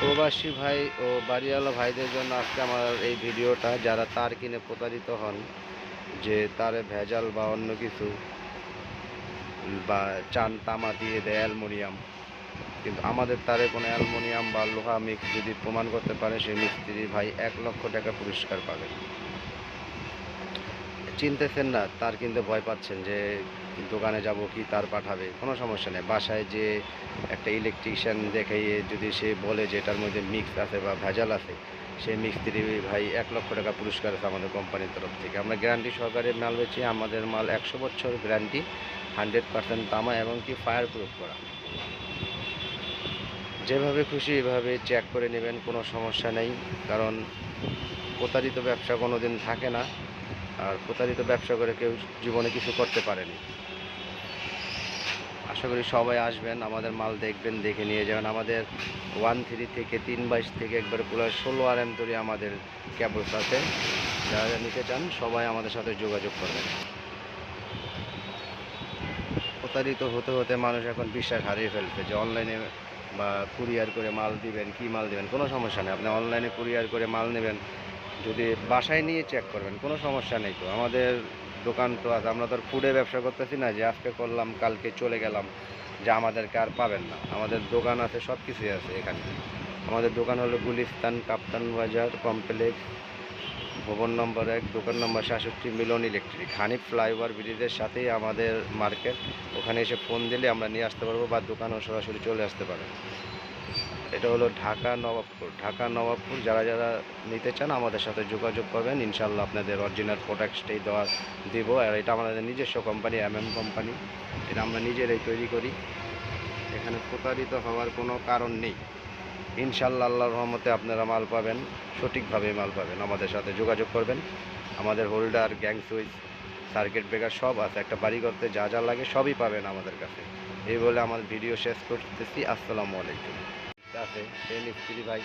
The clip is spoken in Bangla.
প্রবাসী ভাই ও বাড়িওয়ালা ভাইদের জন্য আজকে আমার এই ভিডিওটা, যারা তার কিনে প্রতারিত হন, যে তারে ভেজাল বা অন্য কিছু, বা চান তামা দিয়ে দেয় অ্যালমোনিয়াম। কিন্তু আমাদের তারে কোনো অ্যালমোনিয়াম বা লোহা মিক্স যদি প্রমাণ করতে পারে, সেই মিস্ত্রি ভাই এক লক্ষ টাকা পুরস্কার পাবেন। চিনতেছেন না, তার কিন্তু ভয় পাচ্ছেন যে দোকানে যাব, কি তার পাঠাবে, কোনো সমস্যা নেই। বাসায় যে একটা ইলেকট্রিশিয়ান দেখাইয়ে যদি সে বলে যে এটার মধ্যে মিক্স আছে বা ভেজাল আছে, সেই মিস্ত্রি ভাই, এক লক্ষ টাকা পুরস্কার আছে আমাদের কোম্পানির তরফ থেকে। আমরা গ্যারান্টি সহকারে মাল বেচি, আমাদের মাল একশো বছর গ্যারান্টি হান্ড্রেড পার্সেন্ট তামা এবং কি ফায়ার প্রুফ করা। যেভাবে খুশি এভাবে চেক করে নেবেন, কোনো সমস্যা নেই, কারণ প্রতারিত ব্যবসা কোনো দিন থাকে না। আর প্রতারিত ব্যবসা করে কেউ জীবনে কিছু করতে পারেনি। আশা করি সবাই আসবেন, আমাদের মাল দেখবেন, দেখে নিয়ে যাবেন। আমাদের ওয়ান থ্রি থেকে তিন বাইশ থেকে একবার পুরো ষোলো আর এম তৈরি আমাদের ক্যাবলস আছে যারা নিতে চান, সবাই আমাদের সাথে যোগাযোগ করবেন। প্রতারিত হতে হতে মানুষ এখন বিশ্বাস হারিয়ে ফেলছে যে অনলাইনে বা কুরিয়ার করে মাল দিবেন, কি মাল দিবেন, কোনো সমস্যা নেই। আপনি অনলাইনে কুরিয়ার করে মাল নেবেন যদি বাসায় নিয়ে চেক করবেন, কোনো সমস্যা নেই তো। আমাদের দোকান তো আছে, আমরা তো আর ফুডে ব্যবসা করতেছি না যে আজকে করলাম, কালকে চলে গেলাম, যে আমাদেরকে আর পাবেন না। আমাদের দোকান আছে সব কিছুই আছে এখানে। আমাদের দোকান হলো গুলিস্তান, কাপ্তান বাজার, কমপ্লেক্স ভবন নম্বর এক, দোকান নম্বর সাতষট্টি, মিলন ইলেকট্রিক। হানিফ ফ্লাইওভার ব্রিজের সাথেই আমাদের মার্কেট। ওখানে এসে ফোন দিলে আমরা নিয়ে আসতে পারব বা দোকানও সরাসরি চলে আসতে পারে। এটা হলো ঢাকা নবাবপুর। ঢাকা নবাবপুর, যারা যারা নিতে চান আমাদের সাথে যোগাযোগ করবেন। ইনশাল্লাহ আপনাদের অরিজিনাল প্রোডাক্টসটাই দেওয়া দিব। আর এটা আমাদের নিজস্ব কোম্পানি এম এম কোম্পানি এটা আমরা নিজেরাই তৈরি করি। এখানে প্রতারিত হওয়ার কোনো কারণ নেই। ইনশাল্লাহ আল্লাহর রহমতে আপনারা মাল পাবেন, সঠিকভাবে মাল পাবেন। আমাদের সাথে যোগাযোগ করবেন। আমাদের holder, gang switch, circuit breaker সব আছে। একটা বাড়ি করতে যা যা লাগে সবই পাবেন আমাদের কাছে। এই বলে আমার ভিডিও শেষ করতেছি। আসসালামু আলাইকুম। আছে সেই মিস্ত্রি ভাই।